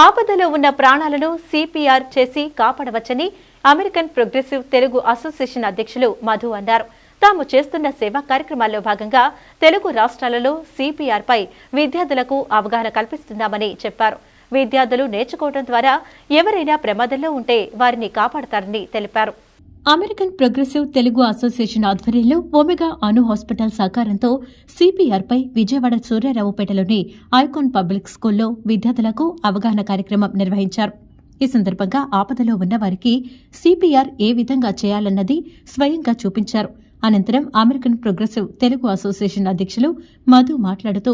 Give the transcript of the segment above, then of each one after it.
ఆపదలో ఉన్న ప్రాణాలను సిపిఆర్ చేసి కాపాడవచ్చని అమెరికన్ ప్రోగ్రెసివ్ తెలుగు అసోసియేషన్ అధ్యక్షులు మధు అన్నారు. తాము చేస్తున్న సేవా కార్యక్రమాల్లో భాగంగా తెలుగు రాష్ట్రాలలో సిపిఆర్ పై విద్యార్థులకు అవగాహన కల్పిస్తున్నామని చెప్పారు. విద్యార్థులు నేర్చుకోవడం ద్వారా ఎవరైనా ప్రమాదంలో ఉంటే వారిని కాపాడతారని తెలిపారు. అమెరికన్ ప్రోగ్రెసివ్ తెలుగు అసోసియేషన్ ఆధ్వర్యంలో ఒమెగా అను హాస్పిటల్ సహకారంతో సిపిఆర్పై విజయవాడ సూర్యారావుపేటలోని ఐకాన్ పబ్లిక్ స్కూల్లో విద్యార్థులకు అవగాహన కార్యక్రమం నిర్వహించారు. ఈ సందర్భంగా ఆపదలో ఉన్న వారికి సిపిఆర్ ఏ విధంగా చేయాలన్నది స్వయంగా చూపించారు. అనంతరం అమెరికన్ ప్రోగ్రెసివ్ తెలుగు అసోసియేషన్ అధ్యక్షులు మధు మాట్లాడుతూ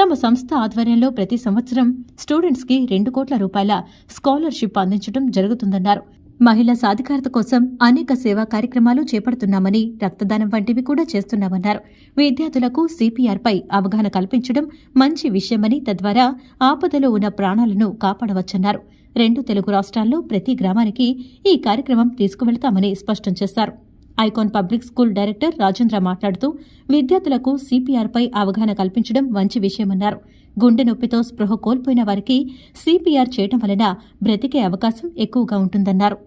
తమ సంస్థ ఆధ్వర్యంలో ప్రతి సంవత్సరం స్టూడెంట్స్కి రెండు కోట్ల రూపాయల స్కాలర్షిప్ అందించడం జరుగుతుందన్నారు. మహిళా సాధికారత కోసం అనేక సేవా కార్యక్రమాలు చేపడుతున్నామని రక్తదానం వంటివి కూడా చేస్తున్నామన్నారు. విద్యార్థులకు సిపిఆర్ పై అవగాహన కల్పించడం మంచి విషయమని తద్వారా ఆపదలో ఉన్న ప్రాణాలను కాపాడవచ్చన్నారు. రెండు తెలుగు రాష్ట్రాల్లో ప్రతి గ్రామానికి ఈ కార్యక్రమం తీసుకువెళతామని స్పష్టం చేశారు. Icon Public School director Rajendra మాట్లాడుతూ విద్యార్థులకు సిపిఆర్ పై అవగాహన కల్పించడం మంచి విషయమన్నారు. గుండె నొప్పితో స్పృహ కోల్పోయిన వారికి సిపిఆర్ చేయడం వలన బ్రతికే అవకాశం ఎక్కువగా ఉంటుందన్నారు.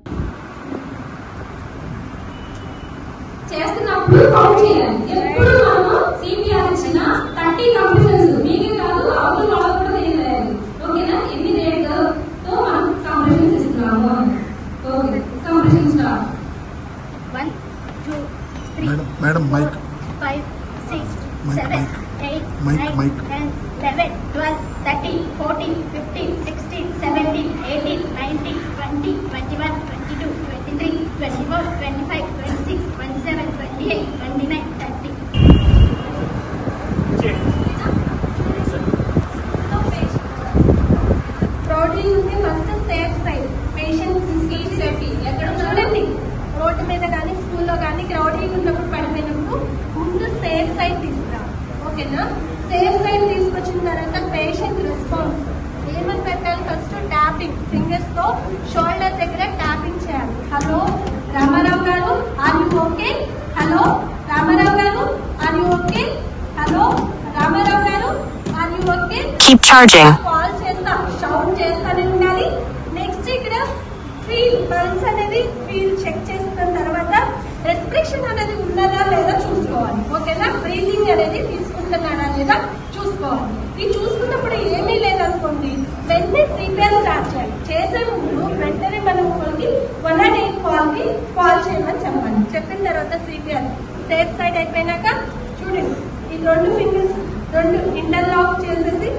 చేస్తున్నప్పుడు కౌంట్ చేయాలి ఎప్పుడు మనము సిపిఆర్ ఇచ్చిన థర్టీ కంప్రెషన్స్ మీకే కాదు అవతల వాళ్ళకు కూడా తెలియజేయాలి ఓకేనా ఎన్ని రేట్ తో మనం కంప్రెషన్స్ ఇస్తున్నాము okay compression start One, two, three, madam madam mic five, six, Mic, seven, mic. eight, Mic, nine, mic. ten, eleven, twelve, thirteen, fourteen, fifteen, sixteen, seventeen, eighteen, nineteen, twenty, twenty-one, twenty-two, twenty-three, twenty-four, twenty-five, twenty-six, twenty-seven, twenty-eight, twenty-nine, thirty. Protein ఉంటే first safe side patient seat safety ఎక్కడ చూడండి road మీద కానీ స్కూల్లో కానీ crowding ఉన్నప్పుడు పడిపోయినప్పుడు ముందు సేఫ్ సైడ్ తీసుకురా. ఓకేనా? సేఫ్ సైడ్ తీసుకొచ్చిన తర్వాత పేషెంట్ రెస్పాన్స్. ఏమని పెట్టాలి? First tapping. ఫింగర్స్తో షోల్డర్ దగ్గర ట్యాపింగ్ చేయాలి. హలో రామారావు గారు are you okay? Hello Ramarao గారు are you okay? Hello Ramarao గారు are you okay? Keep charging. Restriction అనేది ఉన్నదా లేదా చూసుకోవాలి. ఓకేనా బ్రీదింగ్ అనేది తీసుకుంటున్నాడా లేదా చూసుకోవాలి. ఇది చూసుకున్నప్పుడు ఏమీ లేదనుకోండి వెంటనే ప్రిపేర్ స్టార్ట్ చేయాలి. చేసే ముందు వెంటనే మనం వాళ్ళకి వన్ అండ్ ఎయిట్ కాల్కి కాల్ చేయమని చెప్పాలి. చెప్పిన తర్వాత సిపిఆర్ సేఫ్ సైడ్ అయిపోయినాక చూడండి ఈ రెండు ఫింగర్స్ రెండు ఇంటర్లాక్ చేసేసి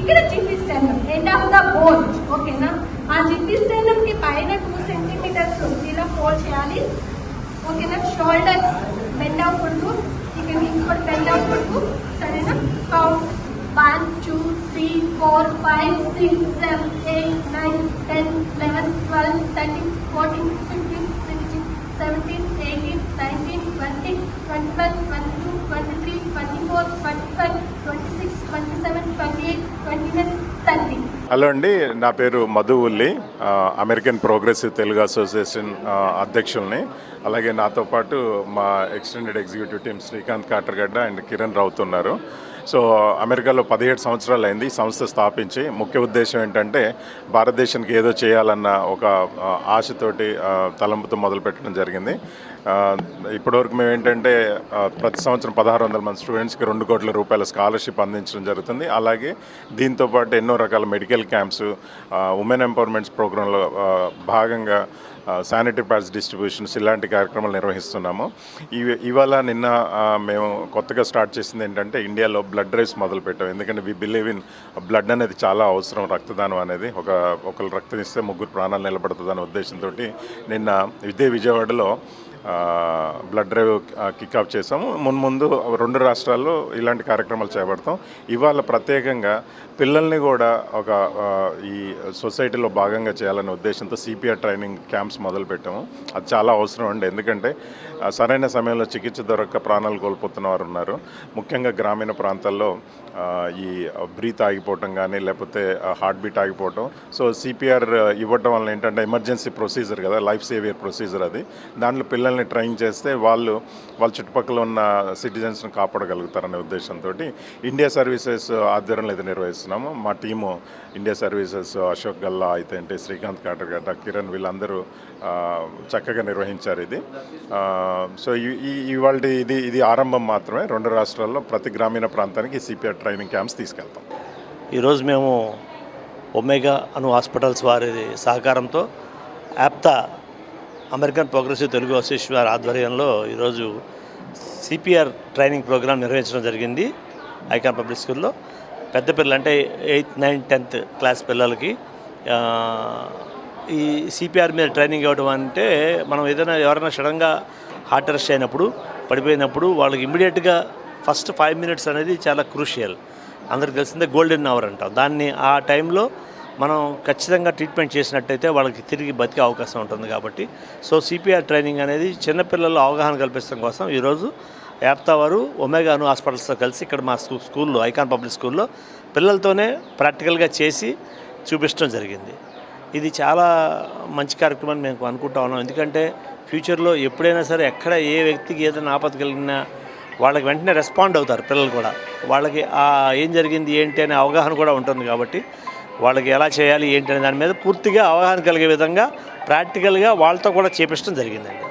ఇక్కడ xiphisternum end of the bone ఓకేనా? ఆ జిఫీ స్టెండమ్కి పైన టూ సెంటీమీటర్స్ ఇలా ఫోల్డ్ చేయాలి. ಓಕೆನಾ ಶೋಲ್ಡರ್ಸ್ ಬೆಂಡ್ ಡೌನ್ ಕೊಡ್ತು ಈಗ ಹಿಂಗೆ ಕೊಟ್ಟು ಬೆಂಡ್ ಡೌನ್ ಕೊಡ್ತು ಸರಿನಾ count one two three four five six seven eight nine ten eleven twelve thirteen fourteen fifteen sixteen seventeen eighteen nineteen twenty twenty one twenty two twenty three twenty four twenty five twenty six twenty seven twenty eight twenty nine thirty hello అండి నా పేరు Madhu Ulli. American progressive Telugu association అధ్యక్షుల్ని. అలాగే నాతో పాటు మా extended executive team Srikanth Katragadda and Kiran రావుతున్నారు ఉన్నారు. So అమెరికాలో పదిహేడు సంవత్సరాలు అయింది సంస్థ స్థాపించి. ముఖ్య ఉద్దేశం ఏంటంటే భారతదేశానికి ఏదో చేయాలన్న ఒక ఆశతోటి తలంపుతో మొదలుపెట్టడం జరిగింది. ఇప్పటివరకు మేము ఏంటంటే ప్రతి సంవత్సరం పదహారు వందల మంది స్టూడెంట్స్కి రెండు కోట్ల రూపాయల స్కాలర్షిప్ అందించడం జరుగుతుంది. అలాగే దీంతో పాటు ఎన్నో రకాల మెడికల్ క్యాంప్స్ ఉమెన్ ఎంపవర్మెంట్స్ ప్రోగ్రాంలో భాగంగా శానిటరీ ప్యాడ్స్ డిస్ట్రిబ్యూషన్స్ ఇలాంటి కార్యక్రమాలు నిర్వహిస్తున్నాము. ఇవి ఇవాళ నిన్న మేము కొత్తగా స్టార్ట్ చేసింది ఏంటంటే ఇండియాలో బ్లడ్ డ్రైవ్స్ మొదలుపెట్టాం. ఎందుకంటే వి బిలీవ్ ఇన్ బ్లడ్ అనేది చాలా అవసరం రక్తదానం అనేది. ఒక ఒకరు రక్తం ఇస్తే ముగ్గురు ప్రాణాలు నిలబడుతుందనే ఉద్దేశంతో నిన్న ఇదే విజయవాడలో బ్లడ్ డ్రైవ్ కిక్ ఆఫ్ చేసాము మున్ముందు రెండు రాష్ట్రాల్లో ఇలాంటి కార్యక్రమాలు చేపడతాం. ఇవాళ ప్రత్యేకంగా పిల్లల్ని కూడా ఒక ఈ సొసైటీలో భాగంగా చేయాలనే ఉద్దేశంతో సిపిఆర్ ట్రైనింగ్ క్యాంప్స్ మొదలుపెట్టాము. అది చాలా అవసరం అండి. ఎందుకంటే సరైన సమయంలో చికిత్స దొరక్క ప్రాణాలు కోల్పోతున్న వారు ఉన్నారు. ముఖ్యంగా గ్రామీణ ప్రాంతాల్లో ఈ బ్రీత్ ఆగిపోవటం కానీ లేకపోతే హార్ట్ బీట్ ఆగిపోవటం. సో సిపిఆర్ ఇవ్వటం వల్ల ఏంటంటే ఎమర్జెన్సీ ప్రొసీజర్ కదా లైఫ్ సేవియర్ ప్రొసీజర్ అది. దాంట్లో పిల్లల్ని పిల్లల్ని ట్రైన్ చేస్తే వాళ్ళు వాళ్ళ చుట్టుపక్కల ఉన్న సిటిజన్స్ని కాపాడగలుగుతారనే ఉద్దేశంతో ఇండియా సర్వీసెస్ ఆధ్వర్యంలో ఇది నిర్వహిస్తున్నాము. మా team India Services Ashok Galla అయితే అంటే శ్రీకాంత్ కాటర్గడ్డ కిరణ్ వీళ్ళందరూ చక్కగా నిర్వహించారు ఇది. సో ఈ- ఈ ఇవాళ ఇది ఇది ఆరంభం మాత్రమే. రెండు రాష్ట్రాల్లో ప్రతి గ్రామీణ ప్రాంతానికి సిపిఆర్ ట్రైనింగ్ క్యాంప్స్ తీసుకెళ్తాం. ఈరోజు మేము ఒమేగా అను హాస్పిటల్స్ వారి సహకారంతో APTA American Progressive Telugu Association వారి ఆధ్వర్యంలో ఈరోజు సిపిఆర్ ట్రైనింగ్ ప్రోగ్రాం నిర్వహించడం జరిగింది ఐకాన్ పబ్లిక్ స్కూల్లో. పెద్ద పిల్లలు అంటే ఎయిత్ నైన్త్ టెన్త్ క్లాస్ పిల్లలకి ఈ సిపిఆర్ మీద ట్రైనింగ్ ఇవ్వడం అంటే మనం ఏదైనా ఎవరైనా సడన్గా హార్ట్ అరెస్ట్ అయినప్పుడు పడిపోయినప్పుడు వాళ్ళకి ఇమీడియట్గా ఫస్ట్ ఫైవ్ మినిట్స్ అనేది చాలా క్రూషియల్. అందరికి తెలిసిందే గోల్డెన్ అవర్ అంటాం. దాన్ని ఆ టైంలో మనం ఖచ్చితంగా ట్రీట్మెంట్ చేసినట్టయితే వాళ్ళకి తిరిగి బతికే అవకాశం ఉంటుంది కాబట్టి. సో సిపిఆర్ ట్రైనింగ్ అనేది చిన్నపిల్లల్లో అవగాహన కల్పించడం కోసం ఈరోజు యాప్తా వారు ఒమేగాను హాస్పిటల్స్తో కలిసి ఇక్కడ మా స్కూ స్కూల్లో ఐకాన్ పబ్లిక్ స్కూల్లో పిల్లలతోనే ప్రాక్టికల్గా చేసి చూపించడం జరిగింది. ఇది చాలా మంచి కార్యక్రమం మేము అనుకుంటా ఉన్నాం. ఎందుకంటే ఫ్యూచర్లో ఎప్పుడైనా సరే ఎక్కడ ఏ వ్యక్తికి ఏదైనా ఆపద కలిగినా వాళ్ళకి వెంటనే రెస్పాండ్ అవుతారు పిల్లలు కూడా. వాళ్ళకి ఏం జరిగింది ఏంటి అనే అవగాహన కూడా ఉంటుంది కాబట్టి వాళ్ళకి ఎలా చేయాలి ఏంటి అనే దాని మీద పూర్తిగా అవగాహన కలిగే విధంగా ప్రాక్టికల్గా వాళ్ళతో కూడా చేపించడం జరిగిందండి.